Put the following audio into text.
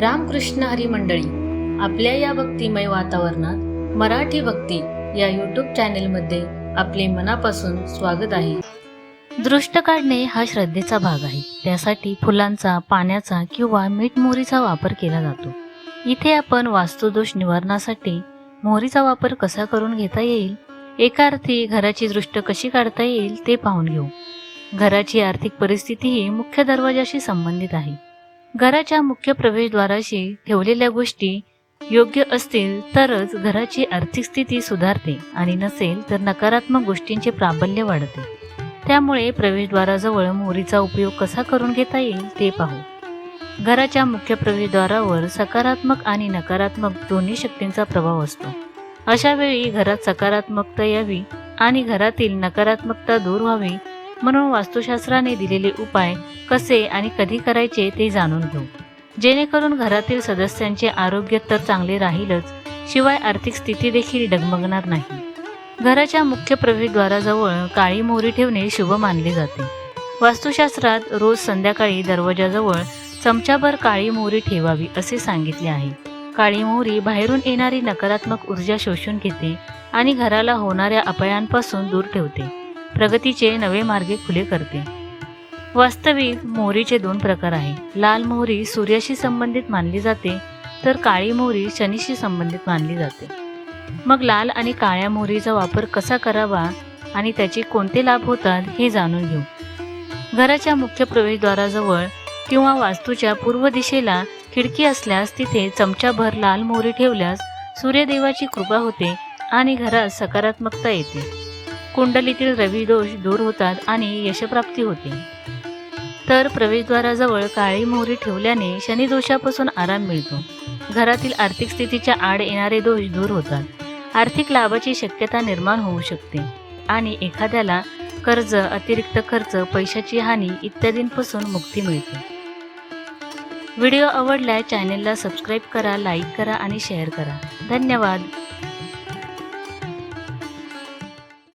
रामकृष्ण हरी मंडळी आपल्या या भक्तिमय वातावरणात मराठी भक्ती या यूट्यूब चॅनेलमध्ये आपले मनापासून स्वागत आहे. दृष्ट काढणे हा श्रद्धेचा भाग आहे. त्यासाठी फुलांचा पाण्याचा किंवा मीठ मोहरीचा वापर केला जातो. इथे आपण वास्तुदोष निवारणासाठी मोहरीचा वापर कसा करून घेता येईल? एका अर्थी घराची दृष्ट कशी काढता येईल ते पाहून घेऊ. घराची आर्थिक परिस्थिती ही मुख्य दरवाजाशी संबंधित आहे. घराच्या मुख्य प्रवेशद्वाराशी ठेवलेल्या गोष्टी योग्य असतील तरच घराची आर्थिक स्थिती सुधारते आणि नसेल तर नकारात्मक गोष्टींचे प्राबल्य वाढते. त्यामुळे प्रवेशद्वाराजवळ मोहरीचा उपयोग कसा करून घेता येईल ते पाहू. घराच्या मुख्य प्रवेशद्वारावर सकारात्मक आणि नकारात्मक दोन्ही शक्तींचा प्रभाव असतो. अशा वेळी घरात सकारात्मकता यावी आणि घरातील नकारात्मकता दूर व्हावी म्हणून वास्तुशास्त्राने दिलेले उपाय कसे आणि कधी करायचे ते जाणून घेऊ. जेणेकरून घरातील सदस्यांचे आरोग्य तर चांगले राहीलच शिवाय आर्थिक स्थिती देखील डगमगणार नाही. घराच्या मुख्य प्रवेशद्वाराजवळ काळी मोहरी ठेवणे शुभ मानले जाते. वास्तुशास्त्रात रोज संध्याकाळी दरवाजाजवळ चमचाभर काळी मोहरी ठेवावी असे सांगितले आहे. काळी मोहरी बाहेरून येणारी नकारात्मक ऊर्जा शोषून घेते आणि घराला होणाऱ्या अपयांपासून दूर ठेवते. प्रगतीचे नवे मार्गे खुले करते. वास्तविक मोहरीचे दोन प्रकार आहे लाल मोहरी सूर्याशी संबंधित मानली जाते तर काळी मोहरी शनीशी संबंधित मानली जाते. मग लाल आणि काळ्या मोहरीचा वापर कसा करावा आणि त्याचे कोणते लाभ होतात हे जाणून घेऊ. घराच्या मुख्य प्रवेशद्वाराजवळ किंवा वास्तूच्या पूर्व दिशेला खिडकी असल्यास तिथे चमचाभर लाल मोहरी ठेवल्यास सूर्यदेवाची कृपा होते आणि घरात सकारात्मकता येते. कुंडलीतील रविदोष दूर होतात आणि यशप्राप्ती होते. तर प्रवेशद्वाराजवळ काळी मोहरी ठेवल्याने शनिदोषापासून आराम मिळतो. घरातील आर्थिक स्थितीच्या आड येणारे दोष दूर होतात. आर्थिक लाभाची शक्यता निर्माण होऊ शकते. आणि एखाद्याला कर्ज अतिरिक्त खर्च पैशाची हानी इत्यादींपासून मुक्ती मिळते. व्हिडिओ आवडल्यास चॅनेलला सबस्क्राईब करा लाईक करा आणि शेअर करा. धन्यवाद.